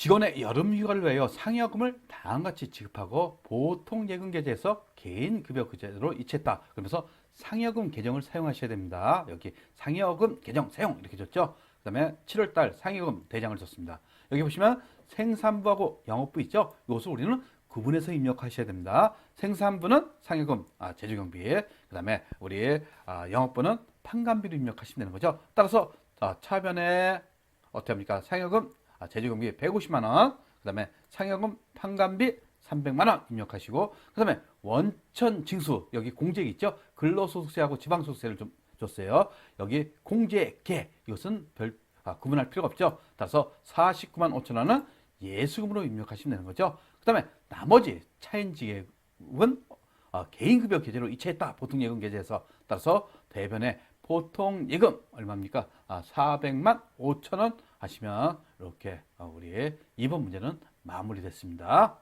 직원의 여름 휴가를 위하여 상여금을 다음같이 지급하고 보통 예금 계좌에서 개인 급여 계좌로 이체했다. 그러면서 상여금 계정을 사용하셔야 됩니다. 여기 상여금 계정 사용 이렇게 줬죠. 그 다음에 7월달 상여금 대장을 줬습니다. 여기 보시면 생산부하고 영업부 있죠. 이것을 우리는 구분해서 입력하셔야 됩니다. 생산부는 상여금, 아, 제조경비, 그 다음에 우리 아, 영업부는 판관비로 입력하시면 되는 거죠. 따라서 아, 차변에 어떻게 합니까? 상여금, 아, 제조경비 150만 원, 그다음에 상여금, 판관비 300만 원 입력하시고, 그다음에 원천 징수 여기 공제액 있죠? 근로소득세하고 지방소득세를 좀 줬어요. 여기 공제계 이것은 별 아, 구분할 필요가 없죠. 따라서 49만 5천 원은 예수금으로 입력하시면 되는 거죠. 그다음에 나머지 차인지액은 어, 개인급여 계좌로 이체했다. 보통 예금 계좌에서 따라서 대변에 보통 예금 얼마입니까? 아, 400만 5천 원 하시면 이렇게 어, 우리 이번 문제는 마무리됐습니다.